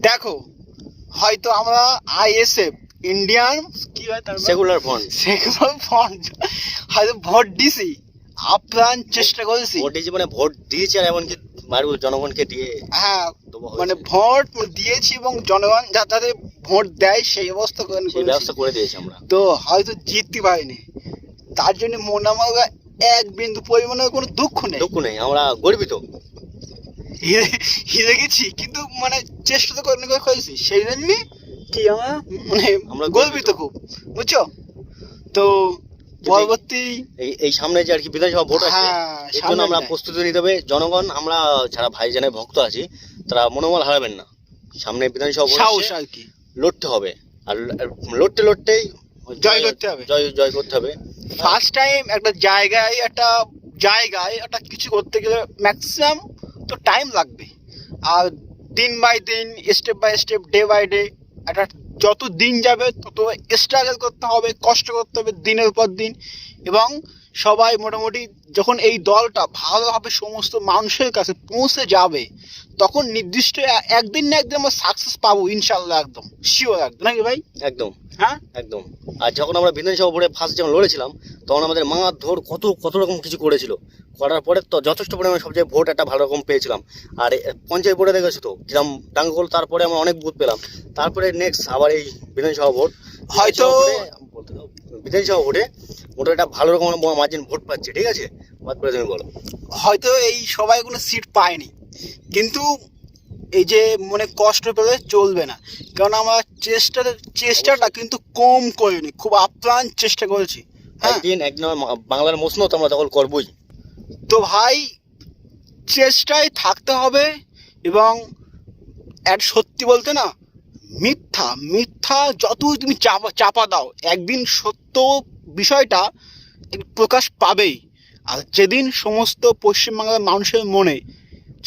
দেখো হয়তো আমরা আইএসএফ ইন্ডিয়ান কি হয় তার সেকুলার ফ্রন্ট। সেগুলো ফন্ড হয়তো ভোট দিছি আপ্রাণ চেষ্টা করেছি। ভোট দিয়েছি মানে ভোট দিয়েছি আর এমনকি বাড়ির জনগণকে দিয়ে হ্যাঁ মানে ভোট দিয়েছি এবং জনগণ যা- যাতে ভোট দেয় সেই অবস্থা করে সেই ব্যবস্থা করে দিয়েছি আমরা। তো হয়তো জিততে পারিনি। তার জন্য মন আমার এক বিন্দু পরিমাণে কোনো দুঃখ নেই। দুঃখ নেই আমরা গর্বিত। হিরে হিরে গেছি কিন্তু মানে চেষ্টা তো করে করে করেছি। সেই জন্যই কি আমার মানে আমরা গর্বিত। খুব বুঝছ? তো পরবর্তী এই এই সামনে যে আর কি বিধানসভা ভোট আছে হ্যাঁ, এর জন্য আমরা। প্রস্তুতি নিতে হবে। জনগণ আমরা যারা ভাইজানের ভক্ত আছি তারা মনোবল হারাবেন না। সামনে বিধানসভা ভোট সাহস আর কি। লড়তে হবে। আর আর লড়তে লড়তেই জয় করতে হবে। জয় জয় করতে হবে। ফার্স্ট টাইম একটা জায়গায় একটা জায়গায় একটা কিছু করতে গেলে ম্যাক্সিমাম তো টাইম লাগবে। আর দিন বাই দিন step by step day by day একটা যত দিন যাবে, তত স্ট্রাগল করতে হবে, কষ্ট করতে হবে দিনের পর দিন। এবং সবাই মোটামুটি যখন এই দলটা ভালোভাবে সমস্ত মানুষের কাছে পৌঁছে যাবে, তখন নির্দিষ্ট একদিন না একদিন আমরা সাকসেস পাবো ইনশাল্লাহ একদম। শিওর একদম। নাকি ভাই? একদম। হ্যাঁ? একদম। আর যখন আমরা বিধানসভা ভোটে ফার্স্ট যখন লড়েছিলাম তখন আমাদের মা ধর কত কত রকম কিছু করেছিল। করার পরে তো যথেষ্ট পরিমাণে সবচেয়ে ভোট একটা ভালো রকম পেয়েছিলাম। আর পঞ্চায়েত ভোটে দেখেছ তো কিরম ডাঙ্গল তারপরে আমরা অনেক বুথ পেলাম। তারপরে নেক্সট আবার এই বিধানসভা ভোট। হয়তো- বিধানসভা ভোটে- মোটা একটা ভালো রকম মার্জিন ভোট পাচ্ছে ঠিক আছে? বাদ করে তুমি বলো। হয়তো এই সবাই কোনো সিট পায়নি। কিন্তু এই যে মনে কষ্ট পেলে চলবে না। কারণ আমার চেষ্টা চেষ্টাটা কিন্তু কম করিনি খুব আপ্রাণ চেষ্টা করেছি। হ্যাঁ? একদিন একদিন বাংলার মসনদ আমরা দখল করবোই। তো ভাই চেষ্টায় থাকতে হবে এবং এক সত্যি বলতে না মিথ্যা মিথ্যা যতই তুমি চাপা চাপা দাও একদিন সত্য বিষয়টা প্রকাশ পাবেই। আর যেদিন সমস্ত পশ্চিমবাংলার মানুষের মনে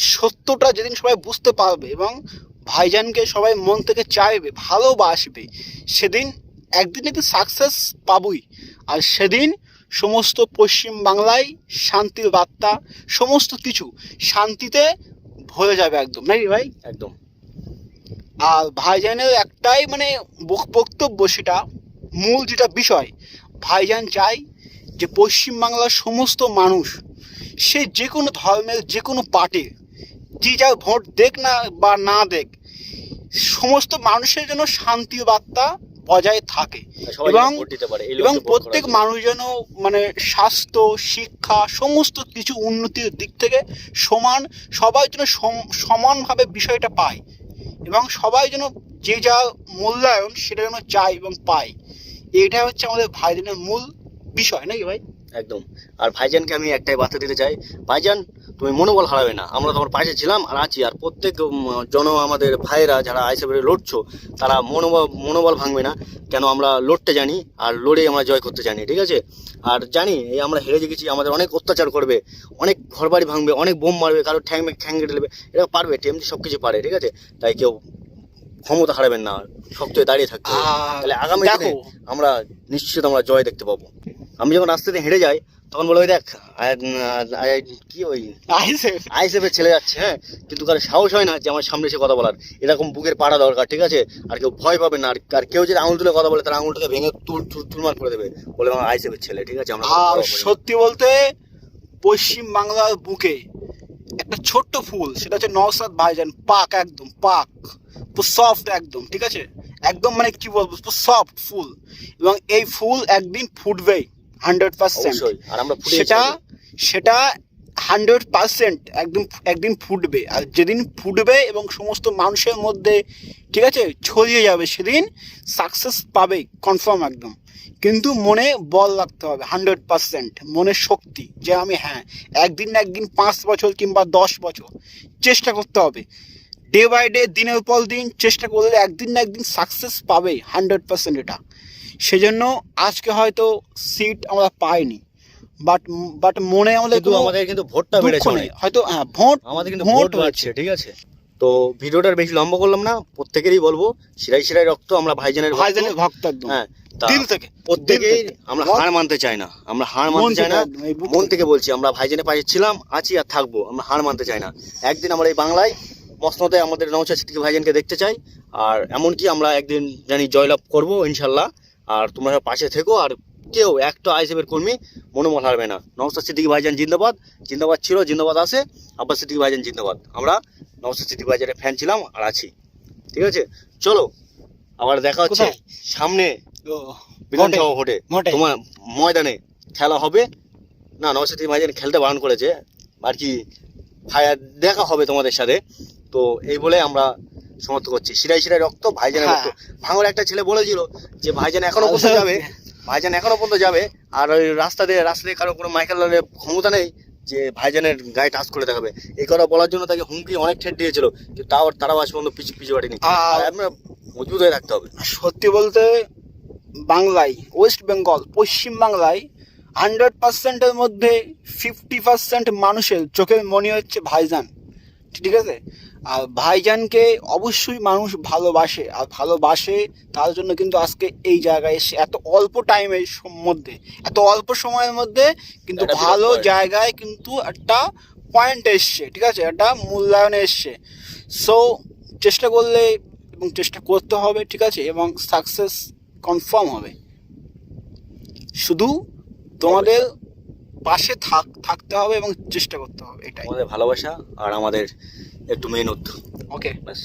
সত্যটা যেদিন সবাই বুঝতে পারবে এবং ভাইজানকে সবাই মন থেকে চাইবে ভালোবাসবে সেদিন একদিন একদিন সাকসেস পাবই। আর সেদিন সমস্ত পশ্চিম বাংলায় শান্তির বার্তা সমস্ত কিছু শান্তিতে ভরে যাবে একদম। নাকি ভাই? একদম। আর ভাইজানের একটাই মানে বক্তব্য সেটা মূল যেটা বিষয় ভাইজান চাই যে পশ্চিমবাংলার সমস্ত মানুষ সে যে কোনো ধর্মের যে কোনো পার্টির যে যা ভোট দেখ না বা না দেখ সমস্ত মানুষের জন্য শান্তি বার্তা বজায় থাকে। এবং এবং প্রত্যেক মানুষ যেন মানে স্বাস্থ্য শিক্ষা সমস্ত কিছু উন্নতির দিক থেকে সমান সবাই যেন সম- সমানভাবে বিষয়টা পায়। এবং সবাই যেন যে যা মূল্যায়ন সেটা যেন চায় এবং পায়। এটা হচ্ছে আমাদের ভাইজানের মূল বিষয় নাকি ভাই? একদম। আর ভাইজানকে আমি একটাই বার্তা দিতে চাই ভাইজান তুমি মনোবল হারাবে না। আমরা তোমার পাশে ছিলাম আর আছি। আর প্রত্যেক জন আমাদের ভাইরা যারা আইসেফে লড়ছো তারা মনোবল মনোবল ভাঙবে না। কেন আমরা লড়তে জানি আর লড়ে আমরা জয় করতে জানি ঠিক আছে? আর জানি এই আমরা হেরে গেছি আমাদের অনেক অত্যাচার করবে অনেক ঘরবাড়ি ভাঙবে অনেক বোম মারবে কারও ঠ্যাং ঠ্যাং কেটে দেবে এটা পারবে টিএমসি সব কিছু পারে ঠিক আছে? তাই কেউ ক্ষমতা হারাবেন না শক্ত হয়ে দাঁড়িয়ে থাকতে। আর তাহলে আগামী দিনে আমরা নিশ্চিত আমরা জয় দেখতে পাবো। আমি যখন রাস্তাতে হেঁটে যাই তখন বলে ওই দেখ কি ওই আইসে আইসেফের ছেলে যাচ্ছে হ্যাঁ কিন্তু কারও সাহস হয় না যে আমার সামনে এসে কথা বলার। এরকম বুকের পাড়া দরকার ঠিক আছে? আর কেউ ভয় পাবে না। আর কেউ যদি আঙুল তুলে কথা বলে তার আঙুলটাকে ভেঙে তুল তুল তুলমার করে দেবে। বলে আমার আইসেফের ছেলে ঠিক আছে? আমরা আর সত্যি বলতে পশ্চিম বাংলার বুকে একটা ছোট্ট ফুল সেটা হচ্ছে নওসাদ ভাইজান পাক একদম পাক। সফট একদম ঠিক আছে? একদম মানে কি বলব? সফট ফুল। এবং এই ফুল একদিন ফুটবেই। Hundred percent. সেটা সেটা হান্ড্রেড পার্সেন্ট একদম একদিন ফুটবে। আর যেদিন ফুটবে এবং সমস্ত মানুষের মধ্যে ঠিক আছে ছড়িয়ে যাবে সেদিন সাকসেস পাবে কনফার্ম একদম। কিন্তু মনে বল রাখতে হবে হান্ড্রেড পার্সেন্ট মনের শক্তি যে আমি হ্যাঁ একদিন না একদিন পাঁচ বছর কিংবা দশ বছর চেষ্টা করতে হবে। ডে বাই ডে দিনের পর দিন চেষ্টা করলে একদিন না একদিন সাকসেস পাবে হান্ড্রেড পার্সেন্ট এটা। সেজন্য আজকে হয়তো সিট আমরা পাইনি। বাট বাট মনে আমাদের কিন্তু আমাদের কিন্তু ভোটটা বেড়েছে হয়তো হ্যাঁ ভোট আমাদের কিন্তু ভোট বাড়ছে ঠিক আছে? তো ভিডিওটার বেশি লম্বা করলাম না প্রত্যেকেরই বলব শিরাই শিরাই রক্ত আমরা ভাইজানের। ভাইজানের ভক্ত একদম। হ্যাঁ দিল থেকে প্রত্যেকেই আমরা হার মানতে চাই না আমরা হার মানতে চাই না। মন থেকে। থেকে বলছি আমরা ভাইজানের পাশে ছিলাম আছি আর থাকব আমরা হার মানতে চাই না। একদিন আমরা এই বাংলায় মসনদে আমাদের নৌচা সিদ্দিকি ভাইজানকে দেখতে চাই আর এমনকি আমরা একদিন জানি জয়লাভ করব ইনশাল্লাহ। আর তোমরা পাশে থেকো আর কেউ একটা আইসিএফের কর্মী মনোবল হারবে না। নওসাদ সিদ্দিকি ভাইজান জিন্দাবাদ। জিন্দাবাদ ছিল জিন্দাবাদ আসে আব্বাস সিদ্দিকি ভাইজান জিন্দাবাদ। আমরা নওসাদ সিদ্দিকি ভাইজানের ফ্যান ছিলাম আর আছি। ঠিক আছে? চলো আবার দেখা হচ্ছে সামনে বিধানসভা ভোটে। তোমার ময়দানে খেলা হবে। না নওসাদ সিদ্দিকি ভাইজান খেলতে বারণ করেছে। আর কি দেখা হবে তোমাদের সাথে। তো এই বলে আমরা সমর্থ করছি। শিরাই শিরাই রক্ত ভাইজানের হ্যাঁ। রক্ত। ভাঙর একটা ছেলে বলেছিল যে ভাইজান এখনও পর্যন্ত যাবে ভাইজান এখনও পর্যন্ত যাবে আর ওই রাস্তা দিয়ে রাস্তা দিয়ে কারও কোনো মাইকেল ক্ষমতা নেই যে ভাইজানের গায়ে টাচ করে দেখাবে। এই কথা বলার জন্য তাকে হুমকি অনেক ঠেট দিয়েছিল কিন্তু তাও তারাও আজ পর্যন্ত পিছু পিছু আর- আর মজবুত হয়ে রাখতে হবে। সত্যি বলতে বাংলায় ওয়েস্ট বেঙ্গল পশ্চিম বাংলায় হান্ড্রেড পার্সেন্টের মধ্যে ফিফটি পার্সেন্ট মানুষের চোখে মনে হচ্ছে ভাইজান। ঠিক আছে? আর ভাইজানকে অবশ্যই মানুষ ভালোবাসে আর ভালোবাসে তার জন্য কিন্তু আজকে এই জায়গায় এসে এত অল্প টাইমের মধ্যে এত অল্প সময়ের মধ্যে কিন্তু ভালো জায়গায় কিন্তু একটা পয়েন্ট এসছে ঠিক আছে? একটা মূল্যায়ন এসছে। সো চেষ্টা করলে এবং চেষ্টা করতে হবে ঠিক আছে? এবং সাকসেস কনফার্ম হবে। শুধু তোমাদের পাশে থাক থাকতে হবে এবং চেষ্টা করতে হবে এটাই। আমাদের ভালোবাসা আর আমাদের એ ટુ મહેનત ઓકે બસ